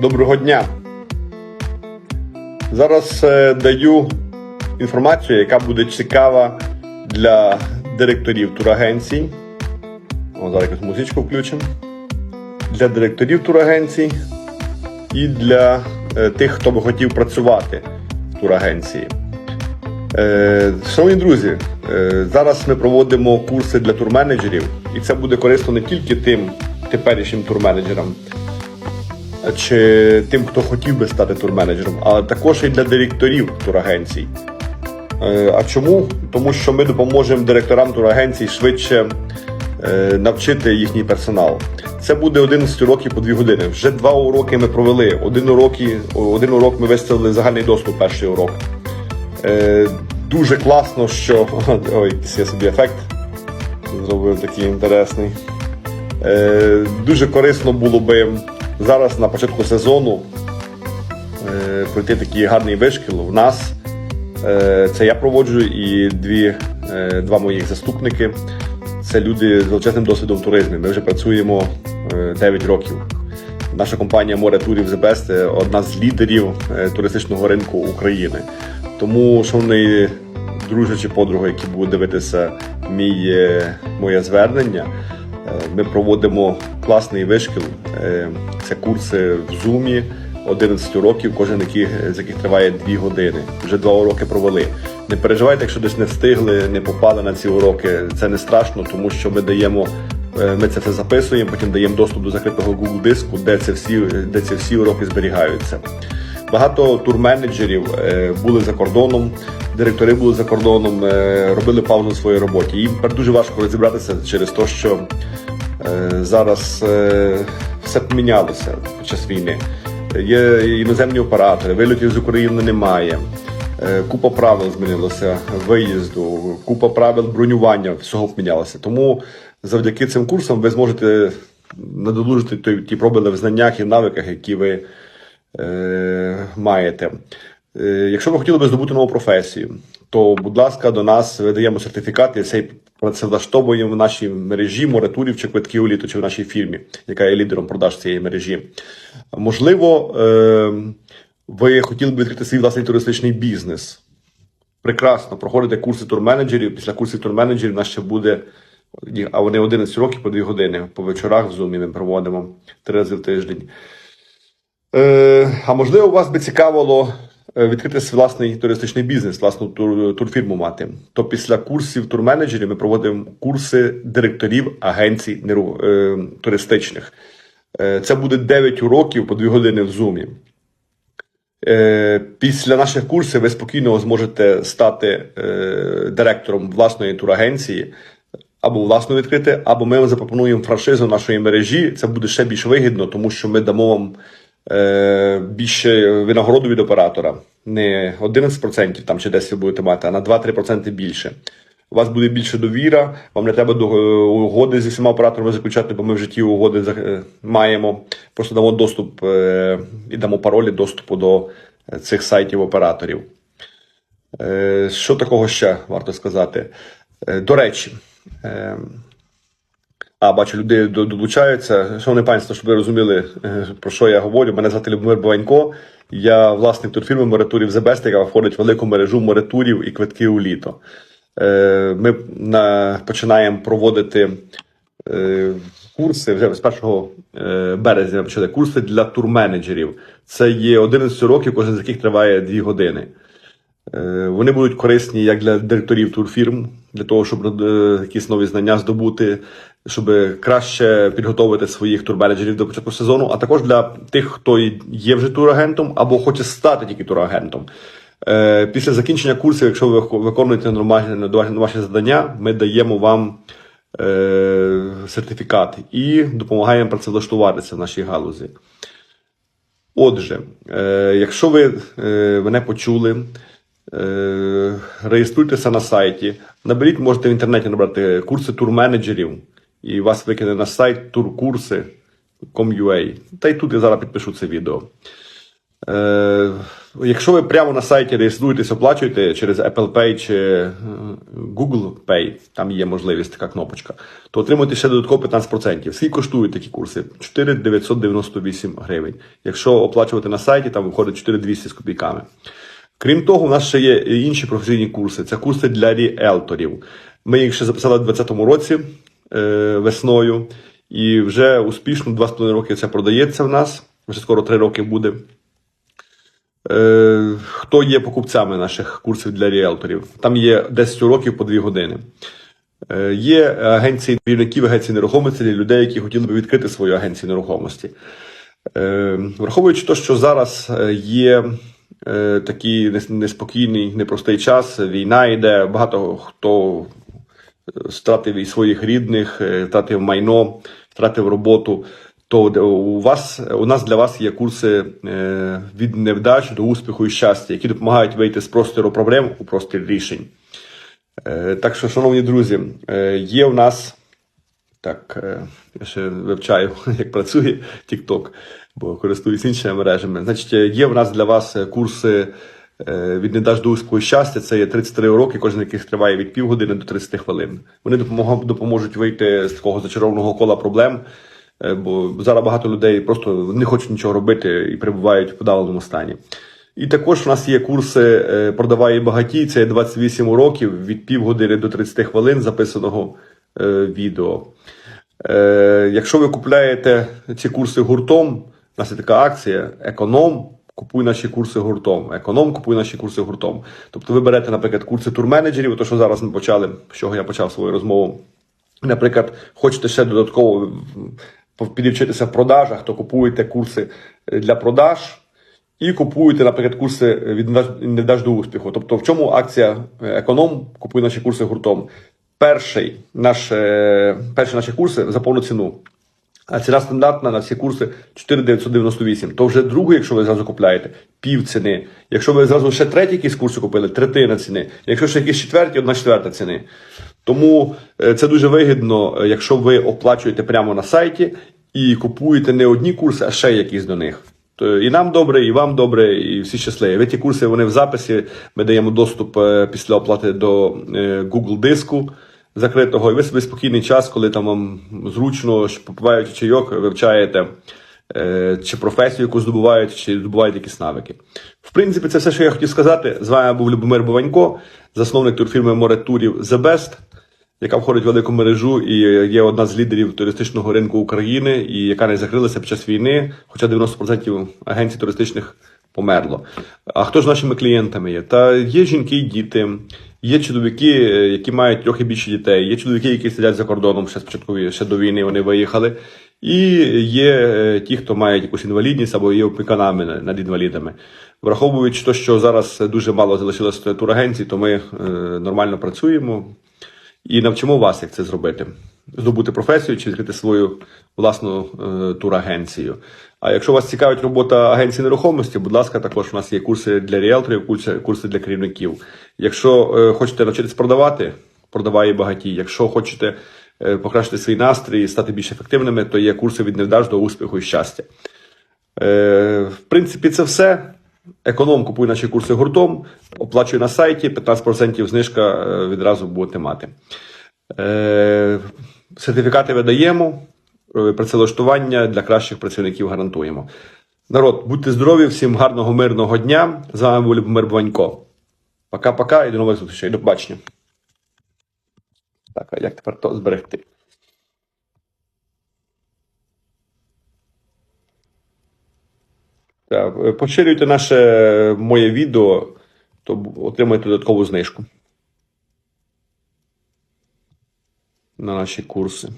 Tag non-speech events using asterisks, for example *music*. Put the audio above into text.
Доброго дня. Зараз е, даю інформацію, яка буде цікава для директорів турагенцій. О, зараз якусь музичку включимо. Для директорів турагенцій і для е, тих, хто би хотів працювати в турагенції. Е, Шановні друзі, зараз ми проводимо курси для турменеджерів, і це буде корисно не тільки тим теперішнім турменеджерам, чи тим, хто хотів би стати турменеджером, але також і для директорів турагенцій. Е, А чому? Тому що ми допоможемо директорам турагенцій швидше е, навчити їхній персонал. Це буде 11 уроків по 2 години. Вже два уроки ми провели. Один урок, один урок ми виставили загальний доступ, перший урок. Е, Дуже класно, що. *laughs* Ой, я собі ефект зробив такий інтересний. Дуже корисно було би зараз на початку сезону е, пройти такий гарний вишкіл. У нас е, це я проводжу і дві, е, два моїх заступники. Це люди з величезним досвідом в туризмі. Ми вже працюємо е, 9 років. Наша компанія Море Турів The Best – одна з лідерів туристичного ринку України. Тому, шановний друже чи подруга, які будуть дивитися мій, моє звернення, ми проводимо класний вишкіл. Е, Це курси в Zoom, 11 уроків, кожен який, з яких триває 2 години. Вже два уроки провели. Не переживайте, якщо десь не встигли, не попали на ці уроки. Це не страшно, тому що ми даємо. е, Ми це все записуємо, потім даємо доступ до закритого Google диску, де це всі, де ці всі уроки зберігаються. Багато турменеджерів е, були за кордоном, директори були за кордоном, е, робили паузу в своїй роботі. Їм дуже важко розібратися через те, що е, зараз все помінялося під час війни. Є іноземні оператори, вильотів з України немає. Купа правил змінилося виїзду, купа правил бронювання, всього помінялося. Тому завдяки цим курсам ви зможете надолужити ті пробили в знаннях і навиках, які ви е, маєте. Е, Якщо ви хотіли би здобути нову професію, то, будь ласка, до нас видаємо сертифікат, і цей працевлаштовуємо в нашій мережі моретурів чи квитки у літо, чи в нашій фірмі, яка є лідером продаж цієї мережі. Можливо, е, ви хотіли б відкрити свій власний туристичний бізнес. Прекрасно, проходите курси турменеджерів. Після курсів турменеджерів у нас ще буде, а вони 11 років по 2 години. По вечорах в Zoom ми проводимо три рази в тиждень. Е, а можливо, вас би цікавило е, відкрити свій власний туристичний бізнес, власну тур, турфірму мати. То після курсів турменеджерів ми проводимо курси директорів агенцій е, туристичних. Е, це буде 9 уроків по 2 години в Zoom. Е, Після наших курсів ви спокійно зможете стати е, директором власної турагенції або власну відкрити, або ми вам запропонуємо франшизу нашої мережі. Це буде ще більш вигідно, тому що ми дамо вам більше винагороду від оператора. Не 11% там чи 10 ви будете мати, а на 2-3% більше. У вас буде більше довіра, вам не треба е, угоди зі всіма операторами заключати, бо ми вже ті угоди е, маємо. Просто дамо доступ е, і дамо паролі доступу до е, цих сайтів операторів. Е, Що такого ще варто сказати? Е, До речі, е, а бачу, люди долучаються. Шановне панство, щоб ви розуміли, е, про що я говорю. Мене звати Любомир Бованько. Я власник турфірми Моретурів The Best, яка входить в велику мережу моретурів і квитки у літо. Е, Ми починаємо проводити е, курси вже з 1 е, березня почали курси для турменеджерів. Це є 11 років, кожен з яких триває 2 години. Вони будуть корисні як для директорів турфірм, для того, щоб якісь нові знання здобути, щоб краще підготовити своїх турменеджерів до початку сезону, а також для тих, хто є вже турагентом або хоче стати тільки турагентом. Е, Після закінчення курсів, якщо ви виконуєте нормальні ваші завдання, ми даємо вам е, сертифікат і допомагаємо працевлаштуватися в нашій галузі. Отже, е, якщо ви мене почули, реєструйтеся на сайті, наберіть, можете в інтернеті набрати курси турменеджерів, і вас викине на сайт туркурси.com.ua. Та й тут я зараз підпишу це відео. Е, якщо ви прямо на сайті реєструєтесь, оплачуєте через Apple Pay чи е, Google Pay, там є можливість така кнопочка, то отримуєте ще додатково 15%. Скільки коштують такі курси? 4,998 гривень. Якщо оплачувати на сайті, там виходить 4,200 з копійками. Крім того, у нас ще є інші професійні курси. Це курси для ріелторів. Ми їх ще записали у 2020 році весною, і вже успішно 2,5 роки це продається в нас. Вже скоро 3 роки буде. Е, хто є покупцями наших курсів для ріелторів? Там є 10 уроків по 2 години. Е, Є агенції керівників агенції нерухомості для людей, які хотіли би відкрити свою агенцію нерухомості. Е, Враховуючи те, що зараз е, є е, такий неспокійний, непростий час, війна йде, багато хто е, стратив і своїх рідних, е, втратив майно, втратив роботу. То у вас у нас для вас є курси е, від невдач до успіху і щастя, які допомагають вийти з простору проблем у простір рішень. Е, Так що, шановні друзі, е, є у нас так, е, я ще вивчаю, *laughs* як працює TikTok, бо користуюсь іншими мережами. Значить, е, є в нас для вас е, курси е, від недаж до успіху щастя. Це є 33 уроки, кожен яких триває від півгодини до 30 хвилин. Вони допоможуть вийти з такого зачарованого кола проблем. е, Бо зараз багато людей просто не хочуть нічого робити і перебувають в подавленому стані. І також у нас є курси е, Продавай і багатій. Це 28 уроків від півгодини до 30 хвилин записаного е, відео. Е, якщо ви купляєте ці курси гуртом, у нас є така акція Економ. Купуй наші курси гуртом. Економ, купуй наші курси гуртом. Тобто ви берете, наприклад, курси турменеджерів, то що зараз ми почали, з чого я почав свою розмову. Наприклад, хочете ще додатково підівчитися в продажах, то купуєте курси е, для продаж і купуєте, наприклад, курси від «Невдаж- невдач до успіху. Тобто, в чому акція е, економ купує наші курси гуртом? Перший наш, е, перші наші курси за повну ціну. А ціна стандартна на всі курси 4,998. То вже другий, якщо ви зразу купляєте, пів ціни. Якщо ви зразу ще третій якийсь курси купили, третина ціни. Якщо ще якісь четверті, одна четверта ціни. Тому е, це дуже вигідно, е, якщо ви оплачуєте прямо на сайті і купуєте не одні курси, а ще якісь до них. То і нам добре, і вам добре, і всі щасливі. Ви ті курси вони в записі. Ми даємо доступ е, після оплати до Google диску закритого, і ви собі спокійний час, коли там вам зручно, попиваючи чайок, вивчаєте е, чи професію, яку здобуваєте, чи здобуваєте якісь навики. В принципі, це все, що я хотів сказати. З вами був Любомир Буванько, засновник турфірми Море Турів The Best, яка входить в велику мережу і є одна з лідерів туристичного ринку України, і яка не закрилася під час війни, хоча 90% агенцій туристичних померло. А хто ж нашими клієнтами є? Та є жінки і діти, є чоловіки, е, які мають трохи більше дітей, є чоловіки, які сидять за кордоном ще спочатку ще до війни вони виїхали. І є е, ті, хто мають якусь інвалідність або є опіканами над інвалідами. Враховуючи те, що зараз дуже мало залишилось турагенцій, то ми е, нормально працюємо і навчимо вас, як це зробити. Здобути професію чи відкрити свою власну турагенцію. А якщо вас цікавить робота агенції нерухомості, будь ласка, також у нас є курси для ріелторів, курси для керівників. Якщо е, хочете навчитись продавати, продавай і багатій. Якщо хочете е, покращити свій настрій стати більш ефективними, то є курси від невдач до успіху і щастя. Е, в принципі, це все. Економ купує наші курси гуртом, оплачує на сайті, 15% знижка відразу будете мати. Сертифікати видаємо, працевлаштування для кращих працівників гарантуємо. Народ, будьте здорові, всім гарного, мирного дня. З вами був Любомир Буванько. Пока-пока і до нових зустрічей. До побачення. Так, а як тепер то зберегти? Так, е, поширюйте наше е, моє відео, то отримаєте додаткову знижку на наші курси.